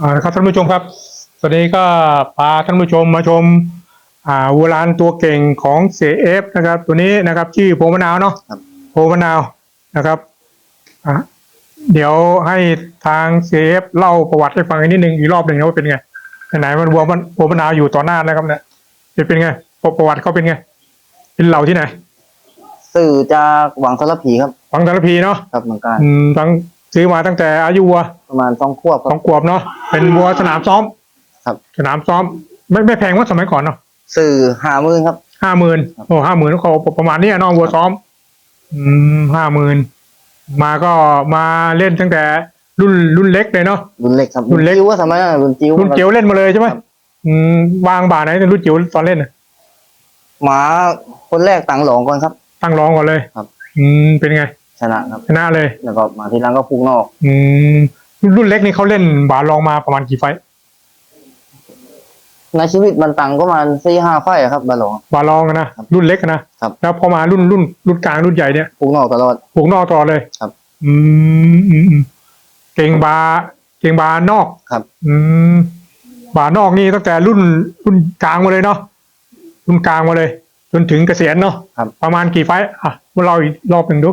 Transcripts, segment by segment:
อ่านะครับท่านผู้ชมครับตอนนี้ก็พาท่านผู้ชมมาชม อ่าวัวลานตัวเก่งของเสเอฟนะครับ ตัวนี้นะครับ ชื่อโพมะนาวเนาะครับ โพมะนาวนะครับอะเดี๋ยวให้ทางเสเอฟเล่าประวัติให้ฟังอีกนิดหนึ่งอีกรอบหนึ่งนะว่าเป็นไงไหนๆมันวัวมันโพมะนาวอยู่ต่อหน้านะครับเนี่ยจะเป็นไงประประวัติเขาเป็นไง เป็นเหล่าที่ไหนสื่อจากหวังสารพีครับ ฟังสารพีเนาะครับเหมือนกัน อืมตั้ง ซื้อมาตั้งแต่อายุวัวประมาณต้องควบคสรัอบ งขวบเนาะเป็นวัวสนามซ้อมครับ สนามซ้อม ไม่ไม่แพงว่าสมัยก่อนเนาะสื่อหามือครับ ห้าหมื่นครับโอ้ห้าหมื่นเขาประมาณเนี้ยเน้องวัวซ้อม อืมห้าหมื่นมาก็มาเล่นตั้งแต่รุ่นรุ่นเล็กเลยเนาะ รุ่นเล็กครับรุ่นเล็ก จิ๋วว่าสมัยนั้นรุ่นจิ๋วรุ่นเจียวเล่นมาเลยใช่ไหมครับอืมวางบาทไหนในรุ่นเจียวตอนเล่นน่ะหมาคนแรกตังหลองก่อนครับ ตั้งรองก่อนเลยครับ อืมเป็นไง ชนะครับ ชนะเลย แล้วก็มาทีหลังก็พุกนอก อืมรุ่นเล็กนี่เขาเล่นบาทรองมาประมาณกี่ไฟต์ในชีวิตมันตังก็ประมาณสี่ห้าไฟอะครับบาหลอง บาทรองอะนะครับรุ่นเล็กอะนะครับ แล้วพอมารุ่นรุ่นรุ่นกลางรุ่นใหญ่เนี่ยพุกนอกตลอด ผูกนอกต่อเลยครับ อืมอืมอืมเก่งบาเก่งบานอกครับ อืมบานอกนี่ตั้งแต่รุ่นรุ่นกลางมาเลยเนาะรุ่นกลางมาเลย จนถึงเกษียณเนาะครับ ประมาณกี่ไฟต์อะมาเราอีกรอบหนึ่งดู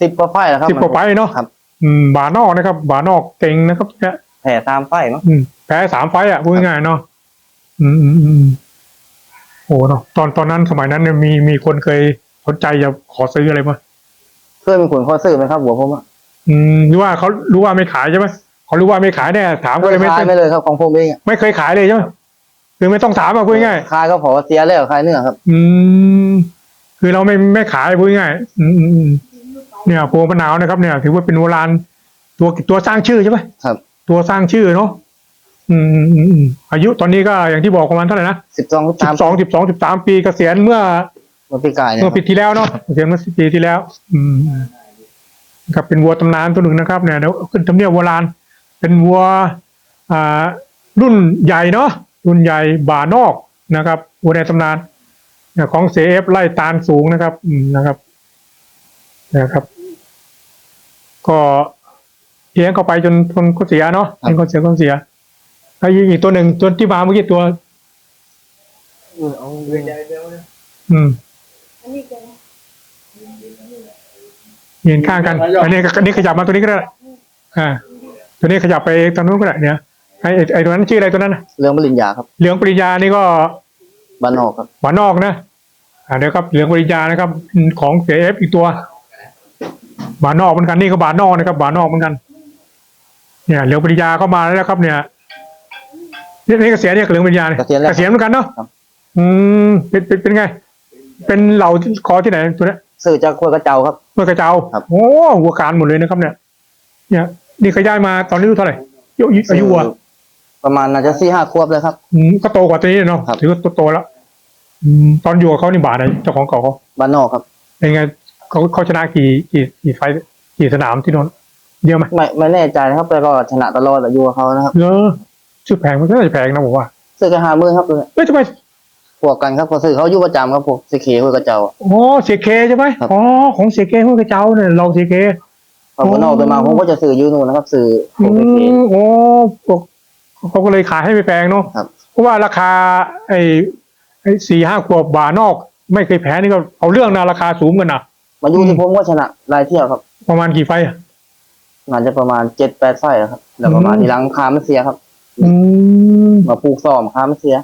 สิบกว่าไฟแล้วครับสิบกว่าไฟต์เนาะครับอืมบานอกนะครับ บานอกเก่งนะครับเนี่ยแผ่ตามไฟมั้งอืมแพ้สามไฟต์อะพูดง่ายๆเนาะอืมอืมอืมโอ้เนาะตอนตอนนั้นสมัยนั้นเนี่ยมีมีคนเคยสนใจจะขอซื้ออะไรมาเคยมีคนข้อซื้อไหมครับ หัวผมอะอืมหรือว่าเขารู้ว่าไม่ขายใช่ไหมเขารู้ว่าไม่ขายเนี่ยถามก็เลยไม่ขายเป็นไม่เลยครับของผมเองอะไม่เคยขายเลยใช่ไหมคือไม่ต้องถามอะพูดง่ายขายก็พอเสียแล้วขายเนื้อครับๆอืมคือเราไม่ไม่ขายพูดง่ายๆอืมอืมอืม เนี่ยโพมะนาวนะครับเนี่ยถือว่าเป็นโบราณตัวตัวสร้างชื่อใช่ไหมครับ ตัวสร้างชื่อเนาะอืมอืมอืมอืมอายุตอนนี้ก็อย่างที่บอกประมาณเท่าไหร่นะสิบสองสิตามบสองสิบสองสิบสามปีเกษียณเมื่อเมื่อปีกายเนี่ยเมื่อปีที่แล้วเนาะเกษียณเมื่อสิบปีที่แล้ว อืมครับเป็นวัวตำนานตัวหนึ่งนะครับเนี่ยเดี๋ยวขึ้นทำเนียบโบราณเป็นวัวอ่ารุ่นใหญ่เนาะรุ่นใหญ่บ่านอกนะครับวัวในตำนานเนี่ยของเซฟไล่ตาลสูงนะครับอืมนะครับ นะครับ ก็เลี้ยงเข้าไปจนคนเขาเสียเนาะเลี้ยงเขาเสียเขาเสียแล้วอีกตัวหนึ่งตัวที่มาเมื่อกี้ตัวอืมยืนข้างกัน อันนี้ก็อันนี้ขยับมาตัวนี้ก็ได้ อ่า ตัวนี้ขยับไปตรงนู้นก็ได้เนี่ย ไอไอ้ไอตัวนั้นชื่ออะไรตัวนั้นน่ะเรื่องปริญญาครับเหลืองปริญญานี่ก็บ้านนอกครับหวานนอกนะ อ่าเดี๋ยวครับเหลืองปริญญานะครับ ของเสียเอฟอีกตัว บานนอกเหมือนกันนี่ก็บานนอกนะครับ บานนอกเหมือนกัน เนี่ยเหลืองปริญญาเข้ามาแล้วนะครับ เนี่ยนี่นี่เกษียณเนี่ยเหลืองปริญญาเนี่ยเกษียณแล้วเกษียณเหมือนกันเนาะครับอืมเป็นเป็นเป็นไง เป็นเหล่าคอที่ไหนตัวเนี้ยสื่อจากควยกระเจ้าครับเมื่อกระเจ้าครับโอ้หัวการหมดเลยนะครับ เนี่ย เนี่ย นี่เขาย้ายมาตอนนี้อายุเท่าไหร่อายุอายุวัวประมาณน่าจะสี่ห้าควบเลยครับอืมก็โตกว่าตัวนี้เนาะครับถือว่าโตๆแล้วอืมตอนอยู่กับเขานี่บาทไหนเจ้าของเก่าเขาบ้านนอกครับเป็นไง เขาเขาชนะกี่กี่กี่ไฟท์กี่สนามที่โนนเยอะไหมไม่ไม่แน่ใจนะครับแต่ก็ชนะตลอดอายุเขานะครับเยอะชื่อแพงมันก็น่าจะแพงนะผมว่าซื้อกันหามือครับตัวเนี้ยเอ้ยทำไมพวกกันครับพอซื้อเขาอยู่ประจำครับพวกสีเขียวควยกระเจ้าอะอ๋อเสียเคใช่ไหมครับ อ๋อของเสียเคห้วยกระเจ้าเนี่ยเราเสียเค พอบ้านนอกไปมาผมก็จะซื้ออยูนู่นนะครับซื้อพอืวกสีเขียวมโอ้พวกเขาก็เลยขายให้ไม่แพงเนาะครับ เพราะว่าราคา ไอ้ไอ้สี่ห้าขวบบาทนอก ไม่เคยแพ้นี่ก็เอาเรื่องนะราคาสูงกันนะ มาอยู่ที่ผมก็ชนะรายเที่ยวครับ ประมาณกี่ไฟท์อะน่าจะประมาณเจ็ดแปดไฟล์ครับแล้วประมาณอืมทีหลังคามันเสียครับ อืมมาปลูกซ้อมคามันเสีย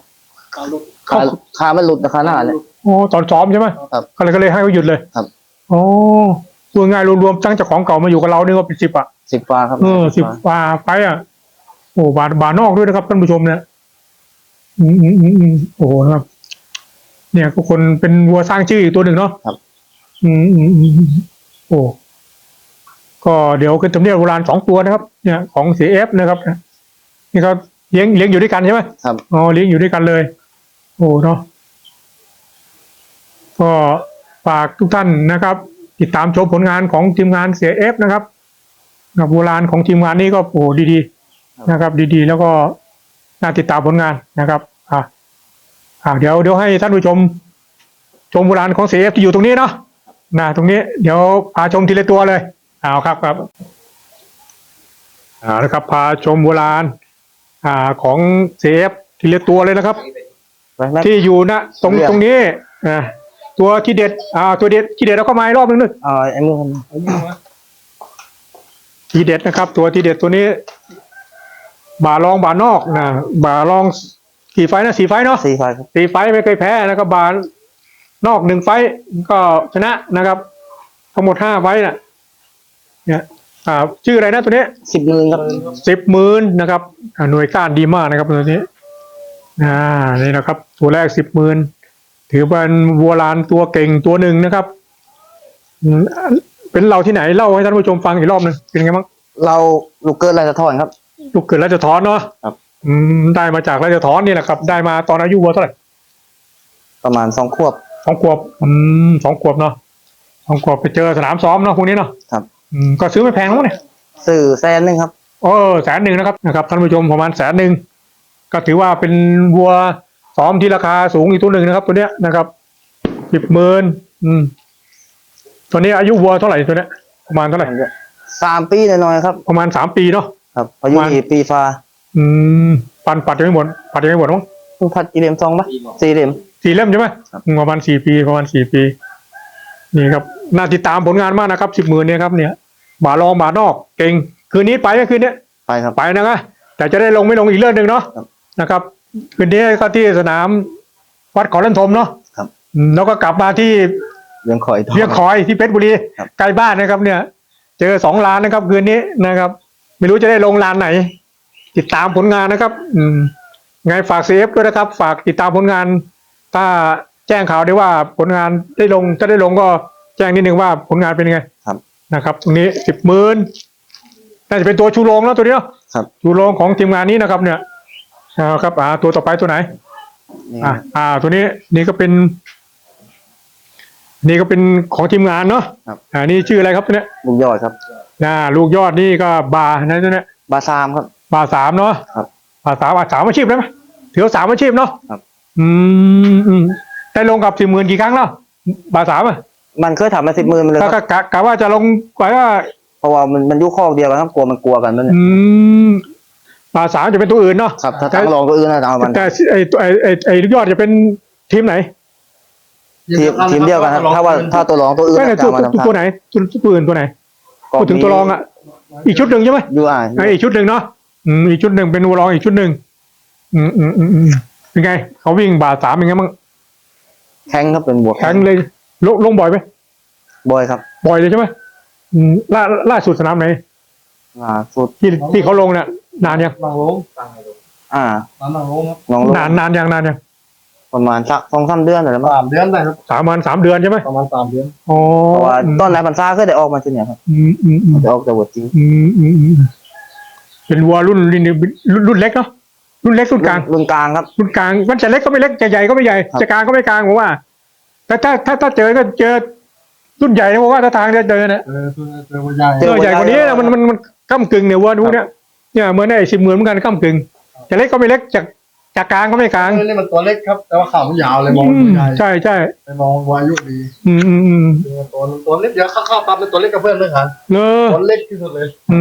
เขาคาคามันหลุดนะคาหน้าเนี่ย อ๋อตอนซ้อมใช่ไหมครับก็เลยก็เลยให้เขาหยุดเลยครับ อ๋อพูดง่ายรวมๆตั้งเจ้าของเก่ามาอยู่กับเรานี่ก็เป็นสิบอะสิบฟ้าครับเออสิบกว่าไปอะโอ้บาทบาทนอกด้วยนะครับท่านผู้ชมเนี่ยอืมอืมอืมอืมโอ้โหนะครับ เนี่ยก็คนเป็นวัวสร้างชื่ออีกตัวหนึ่งเนาะครับ อืมอืมอืมอืมโอ้ก็เดี๋ยวขึ้นทำเนียบโบราณสองตัวนะครับ เนี่ย ของเสียเอฟนะครับนี่เขาเลี้ยงเลี้ยงอยู่ด้วยกันใช่ไหมครับ อ๋อเลี้ยงอยู่ด้วยกันเลย โอ้เนาะก็ฝากทุกท่านนะครับ ติดตามชมผลงานของทีมงานเสียเอฟนะครับกับโบราณของทีมงานนี้ก็โอ้ดีๆนะครับ ดีๆ แล้วก็น่าติดตามผลงานนะครับ อะอ่าเดี๋ยวเดี๋ยวให้ท่านผู้ชม ชมโบราณของเสียเอฟที่อยู่ตรงนี้เนาะ นะตรงนี้เดี๋ยวพาชมทีละตัวเลยเอาครับครับเอาละครับพาชมโบราณอ่าของเซฟทีละตัวเลยนะครับไปแม็กที่อยู่นะตรงเรียกตรงนี้อ่าตัวที่เด็ดอ่าตัวเด็ดที่เด็ดเราเข้ามาอีกรอบนึงนึงเอาไอ้มือมันทีเด็ดนะครับ ตัวที่เด็ดตัวนี้ บาลองบานอกนะบาลองกี่ไฟล์นะสี่ไฟล์เนาะสีไฟครับสี่ไฟล์ไม่เคยแพ้นะครับบา นอกหนึ่งไฟล์ก็ชนะนะครับ ทั้งหมดห้าไฟล์น่ะ เนี่ยอ่าชื่ออะไรนะตัวนี้สิบหมื่นครับสิบหมื่นนะครับอ่าหน่วยก้านดีมากนะครับตัวนี้อ่านี่นะครับ ตัวแรกสิบหมื่นถือเป็นวัวลานตัวเก่งตัวหนึ่งนะครับอืมเป็นเราที่ไหนเล่าให้ท่านผู้ชมฟังอีกรอบหนึ่งเป็นไงบ้างเราลูกเกินลายสะท้อนครับ ลูกเกิดราชทอนเนาะครับอืมได้มาจากราชทอนนี่แหละครับ ได้มาตอนอายุวัวเท่าไหร่ประมาณสองขวบ สองขวบอืมสองขวบเนาะสองขวบไปเจอสนามซ้อมเนาะพวกนี้เนาะครับ อืมก็ซื้อไม่แพงแล้วเนี่ยสื่อแสนหนึ่งครับโอ้แสนหนึ่งนะครับนะครับท่านผู้ชมประมาณแสนหนึ่งก็ถือว่าเป็นวัวซ้อมที่ราคาสูงอีกตัวหนึ่งนะครับ ตัวเนี้ยนะครับสิบหมื่นอืมตัวนี้อายุวัวเท่าไหร่ตัวเนี้ยประมาณเท่าไหร่สามปีหน่อยๆครับประมาณสามปีเนาะครับอายุประมาณกี่ปีฟ้าอืมปันปัดยังไม่หมดปัดยังไม่หมดมั้งเพิ่งพัดกี่เหลี่ยมซองปะสี่เหลี่ยม สี่เล่มใช่ไหมครับอืมประมาณสี่ปีประมาณสี่ปี นี่ครับน่าติดตามผลงานมากนะครับสิบหมื่นเนี่ยครับเนี่ยบาลองบานอกเก่งคืนนี้ไปไหมคืนเนี้ย ไปครับ ไปนะครับแต่จะได้ลงไม่ลงอีกเรื่องหนึ่งเนาะครับนะครับคืนนี้ก็ที่สนามวัดขอรันทมเนาะครับ อืมแล้วก็กลับมาที่เรื่องคอยต่อเรียงคอยที่เพชรบุรีครับ ใกล้บ้านนะครับ เนี่ย เจอสองลานนะครับ คืนนี้นะครับ ไม่รู้จะได้ลงลานไหน ติดตามผลงานนะครับ อืมไงฝากเซฟด้วยนะครับ ฝากติดตามผลงาน ถ้าแจ้งข่าวได้ว่าผลงานได้ลงจะได้ลงก็แจ้งนิดนึงว่าผลงานเป็นยังไงครับนะครับ ตรงนี้สิบหมื่นน่าจะเป็นตัวชูโรงแล้วตัวนี้เนาะครับชูโรงของทีมงานนี้นะครับ เนี่ยเอาครับอ่าตัวต่อไปตัวไหนนี่อ่าอ่า ตัวนี้นี่ก็เป็น นี่ก็เป็นของทีมงานเนาะครับ อ่านี่ชื่ออะไรครับตัวเนี้ยลูกยอดครับอ่าลูกยอดนี่ก็บาร์นะตัวเนี้ยบาซามครับ บาร์สามเนาะครับ บาร์สามอะสามอาชีพได้ไหมถือว่าสามอาชีพเนาะครับ อืมอืมได้ลงกับสี่หมื่นกี่ครั้งแล้วบาร์สามอะมันเคยทำมาสิบหมื่นมาเลยถ้าครับกะกะว่าจะลงไว้ว่า เพราะว่ามันมันอยุคอกเดียวกันครับกลัวมันกลัวกันนั่นแหละอืมบาร์สามจะเป็นตัวอื่นเนาะ ครับ ถ้าตั้งรองก็อื่นนะเอามัน แต่ไอตัวไอไอไอลูกยอดจะเป็นทีมไหนทีมทีมเดียวกันครับ ถ้าว่าถ้าตัวรองตัวอื่นไม่ใช่จะตัวเอามาทำตัวตัวไหนตัวตัวอื่นตัวไหนก็พูดถึงตัวรองอะ อีกชุดหนึ่งใช่ไหม ยูอ่าไออีกชุดหนึ่งเนาะอืมอีกชุดหนึ่งเป็นตัวรองอีกชุดหนึ่งอืมอืมอืมอืม เป็นไง เขาวิ่งบาร์สามเป็นไงบ้างแข้งครับเป็นบวกแข็งเลยลงลงบ่อยไหมบอยครับ บ่อยเลยใช่ไหมอืมล่าล่าสุดสนามไหนอ่าสุดที่ที่เขาลงเนี่ยนานยังนางลงอ่าน้ำนางลงครับน้องลงนานนานยังนานยังประมาณสักสองสามเดือนอะไรมั้งสามเดือนได้ครับสามวันสามเดือนใช่ไหมประมาณสามเดือนอ๋อเพราะว่าต้นนายพันซ่าเคยได้ออกมาที่เนี่ยครับอืมอืมอืมได้ออกจากวัดจริงอืมอืมอืมเป็นวัวรุ่นรุ่นรุ่นรุ่นเล็กเนาะ รุ่นเล็กรุ่นกลางรุ่นกลางครับรุ่นกลางมันจะเล็กก็ไม่เล็กจะใหญ่ก็ไม่ใหญ่ครับจะกลางก็ไม่กลางผมว่าแต่ถ้าถ้าถ้าเจอก็เจอรุ่นใหญ่นะผมว่าถ้าทางจะเจอเนี่ยเออเจอเจอวันใหญ่เจอใหญ่กว่านี้นะมันมันมันก้ากึ่งเนี่ยวัวดูเนี่ยเนี่ยเหมือนไอ้สิบหมื่นเหมือนกันก้ากึ่งจะเล็กก็ไม่เล็กจะ จะกลางก็ไม่กลางเออนี่มันตัวเล็กครับ แต่ว่าขามันยาวเลยมองอืมใหญ่ใช่ใช่ไปมองวายุดีอืมอืมอืมตัวตัวเล็กเดี๋ยวเข้าๆปั๊บเป็นตัวเล็กกับเพื่อนเลยครับเลอตัวเล็กที่สุดเลยอื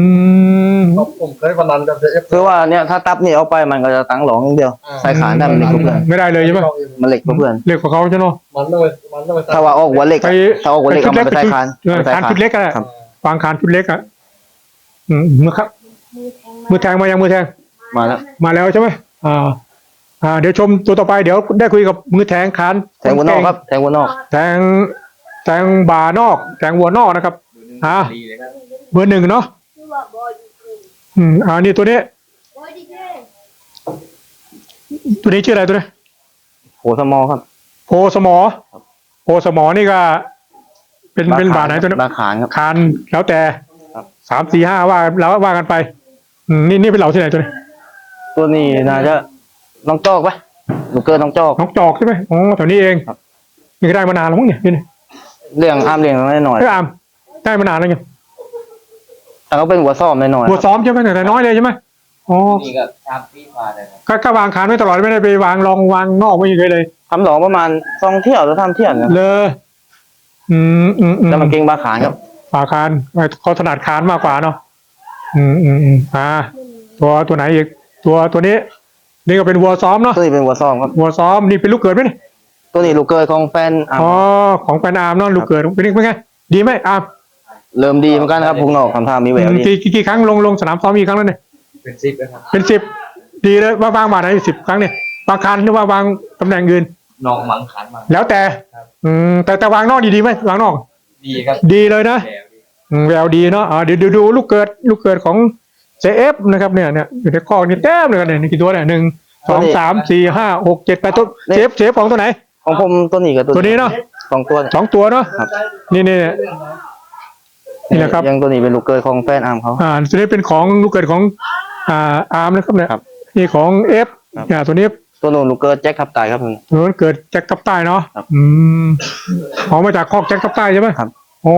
มเพราะผมเคยพนันกับเจเอฟคือว่าเนี่ยถ้าตับนี่เอาไปมันก็จะตั้งหลองอย่างเดียวใส่ขาได้มันเล็กกว่าเพื่อนไม่ได้เลยใช่ไหมมันเล็กกว่าเพื่อนเล็กกว่าเขาใช่ไหมมันต้องไปมันต้องไปถ้าว่าออกหัวเล็กไปอะถ้าออกหัวเล็กเอามันไปใส่คานเออไปใส่คานคานชุดเล็กอะครับวางคานชุดเล็กอะอืมมือครับ มือแทงมายังมือแทงมาแล้วมาแล้วใช่ไหมอ่า อ่าเดี๋ยวชมตัวต่อไปเดี๋ยวได้คุยกับมือแทงคานแทงวัวนอกครับ แทงวัวนอก แทงแทงบานอก แทงวัวนอกนะครับอ่าเบอร์หนึ่งเนาะอืมอ่านี่ตัวนี้ ตัวนี้ชื่ออะไรตัวนี้โหสมอครับ โพสมอโพสมอนี่ก็ เป็นเป็นบาทไหนตัวนี้บาขานครับคานแล้วแต่ครับสามสี่ห้าว่าแล้วว่ากันไปอืมนี่นี่เป็นเหล่าที่ไหนตัวนี้ ตัวนี้น่าจะ น้องจอกปะลูกเกินน้องจอกน้องจอกใช่ไหมอ๋อแถวนี้เองครับ นี่ก็ได้มานานแล้วมั้งเนี่ยนี่เลี้ยงอ้ามเลี้ยงน้อยหน่อยไอ้ยอามได้มานานแล้วไงแต่เขาเป็นหัวซ่อมน้อยหน่อยบัวซ้อมใช่ไหมแต่น้อยเลยใช่ไหมอ๋อนี่ก็ตามพี่มาเลยครับก็ก็วางคานไว้ตลอดไม่ได้ไปวางรองวางนอกไม่เคยเลย ทำหลองประมาณสองเที่ยวหรือทำเที่ยวเนี่ยเลยอืมอืมอืมแล้วมันเก่งบาขานครับฝาคานเขาถนัดคานมากกว่าเนาะ อืมอืมอืมอ่า ตัวตัวไหนอีก ตัวตัวนี้ นี่ก็เป็นวัวซ้อมเนาะตัวนี้เป็นวัวซ้อมครับวัวซ้อมนี่เป็นลูกเกิดไหมเนี่ยตัวนี้ลูกเกยของแฟนอาร์มอ๋อของแฟนอาร์มเนาะลูกเกิดเป็นเป็นไงดีไหมอาร์มเริ่มดีเหมือนกันครับพุงนอกทำท่ามีแววดีกี่กี่กี่ครั้งลงลงสนามซ้อมอีกครั้งแล้วเนี่ยเป็นซิปนะครับเป็นสิบดีเลยว่าวางบาทไหนสิบครั้งเนี่ยบางคันหรือว่าวางตำแหน่งอื่นน้องมังขันมาแล้วแต่ครับอืมแต่แต่วางนอกดีดีไหมวางนอก ดีครับ ดีเลยนะแถวดีอืมแววดีเนาะอ่าเดี๋ยวเดี๋ยวดูลูกเกิดลูกเกิดของ เซฟนะครับเนี่ยเนี่ยอยู่ในข้อนี่แต้มเลยกันเนี่ยนี่กี่ตัวเนี่ยหนึ่งสองสามสี่ห้าหกเจ็ดแปดตัวเซฟเซฟของตัวไหน ของผมตัวนี้กับตัวนี้เนาะสองตัวเนี่ยสองตัวเนาะครับ นี่นี่นี่แหละครับยังตัวนี้เป็นลูกเกยของแฟนอาร์มเขาอ่าตัวนี้เป็นของลูกเกิดของอ่าอาร์มนะครับเนี่ยครับนี่ของเอฟครับอ่าตัวนี้ตัวนู้นลูกเกยแจ็คขับตายครับผมตัวนั้นเกิดแจ็คทับใต้เนาะครับอืมออกมาจากคอกแจ็คทับใต้ใช่ไหมครับโอ้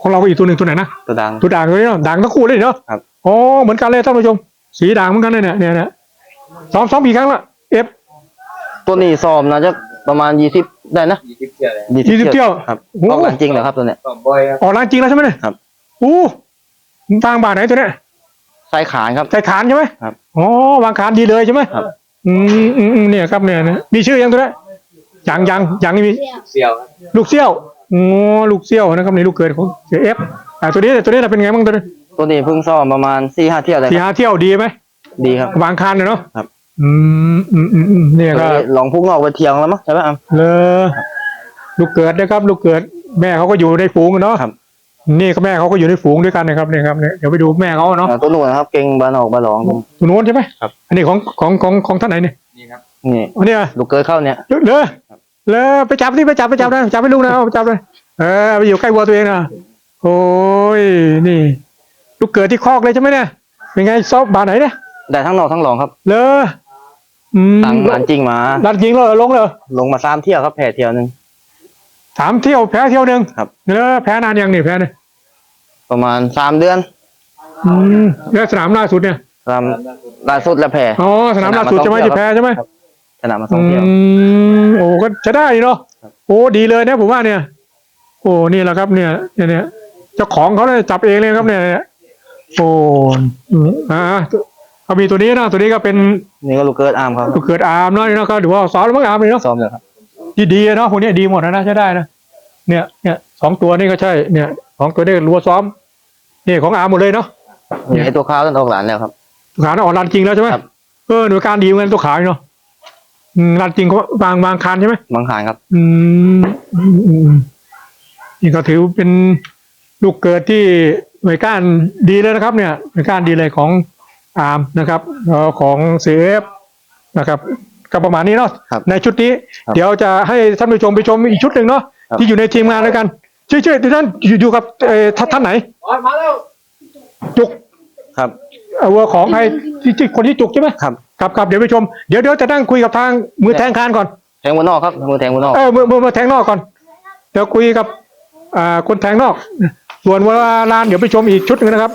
ของเราก็อีกตัวหนึ่งตัวไหนนะตัวดังตัวด่างตัวนี้เนาะด่างทั้งคู่เลยเนาะครับ โอ้เหมือนกันเลยท่านผู้ชม สีด่างเหมือนกันเลยเนี่ยเนี่ยเนี่ยซ้อมซ้อมกี่ครั้งละเอฟตัวนี้ซ้อมน่าจะประมาณยี่สิบได้นะยี่สิบเที่ยวเลยยี่สิบเที่ยวครับโอ้ออกงานจริงเหรอครับตัวเนี้ยสองบอยครับออกร้านจริงแล้วใช่ไหมเนี่ยครับอู้ทางบาทไหนตัวเนี้ยไส้ขานครับใจขานใช่ไหมครับอ๋อวางขานดีเลยใช่ไหมครับอืมอืมอืมเนี่ยครับเนี่ยเนี่ยมีชื่อยังตัวเนี้ยยังยังยังนี่มีเซียวครับลูกเซี่ยวโอ้ลูกเซี่ยวนะครับนี่ลูกเกิดของเสียเอฟอ่าตัวนี้ตัวนี้เป็นไงบ้างตัวนี้ ตัวนี้เพิ่งซ้อมประมาณสี่ห้าเที่ยวเลยสี่ครับห้าเที่ยวดีไหมดีครับ วางคานเลยเนาะครับ อืมอืมอืมอืมเนี่ยก็ตัวนี้ลองพุ่งนอกไปเที่ยวแล้วมั้งใช่ไหมอาร์มเลยลูกเกิดนะครับ ลูกเกิด แม่เขาก็อยู่ในฝูงอะเนาะครับ นี่ก็แม่เขาก็อยู่ในฝูงด้วยกันนะครับเนี่ยครับเนี่ยเดี๋ยวไปดูแม่เขาเนาะอ่าตัวนู้นนะครับ เก่งบานออกบานหลองตัวโน้นใช่ไหมครับ อันนี้ของของของของท่านไหนเนี่ยนี่ครับนี่อันนี้อะ ลูกเกยเข้าเนี่ย เลยเลยไปจับที่ไปจับไปจับนะจับให้ลูกนะเอาไปจับเลยเออไปอยู่ใกล้วัวตัวเองนะโอ้ยนี่ ลูกเกิดที่คอกเลยใช่ไหมเนี่ยเป็นไงซอบบาทไหนเนี่ยได้ทั้งนอกทั้งหลองครับเลยอืมตั้งงานจริงมารันยิงเลยลงเลยลงมาสามเที่ยวครับแพ้เที่ยวหนึ่งสามเที่ยวแพ้เที่ยวหนึ่งครับแล้วแพ้นานยังนี่แพ้เนี่ยประมาณสามเดือน อืมแล้วสนามล่าสุดเนี่ยสามล่าสุดแล้วแพ้อ๋อสนามล่าสุดใช่ไหมที่แพ้ใช่ไหมครับชนะมาสออืงเที่ยวมโอ้ก็จะได้เนาะครับโอ้ดีเลยเนี่ยผมว่าเนี่ย โอ้นี่แหละครับเนี่ยเนี่ยเนี่ยเจ้าของเขาเนี่ยจับเองเลยครับเนี่ยเนี่ย โอ้อืมอ่าเขามีตัวนี้นะตัวนี้ก็เป็นนี่ก็ลูกเกิดอาร์มครับลูกเกิดอาร์มเนาะนี่เนาะก็ถือว่าซ้อมแล้วมั้งอาร์มเลยเนาะซ้อมเลยครับที่ดีอะเนาะพวกเนี้ยดีหมดนะนะใช้ได้นะเนี่ยเนี่ยสองตัวนี่ก็ใช่ เนี่ยสองตัวนี่รัวซ้อมนี่ของอาร์มหมดเลยเนาะนี่ไอตัวขาวต้นออกหลานแล้วครับขาน่ะออกรันจริงแล้วใช่ไหมครับเออหน่วยการดีเหมือนกันตัวขาวเนาะอืมรันจริงเขาวางวางคานใช่ไหมบางหานครับอืมอืมอืมอืมนี่ก็ถือเป็นลูกเกิดที่ หน่วยการดีเลยนะครับเนี่ยหน่วยการดีเลยของอาร์มนะครับเอ่อของเซฟนะครับก็ประมาณนี้เนาะครับในชุดนี้ครับเดี๋ยวจะให้ท่านผู้ชมไปชมอีกชุดหนึ่งเนาะครับที่อยู่ในทีมงานแล้วกันช่วยช่วยท่านอยู่อยู่กับเอ่อท่านท่านไหนอ๋อมาแล้วจุกครับเอ่อวัวของใครที่ที่คนที่จุกใช่ไหมครับครับครับเดี๋ยวไปชมเดี๋ยวเดี๋ยวจะนั่งคุยกับทางมือแทงคานก่อน แทงบนนอกครับมือแทงบนนอกเออมือมือมาแทงนอกก่อนเดี๋ยวคุยกับอ่าคนแทงนอก ส่วนเวลาลานเดี๋ยวไปชมอีกชุดหนึ่งนะครับ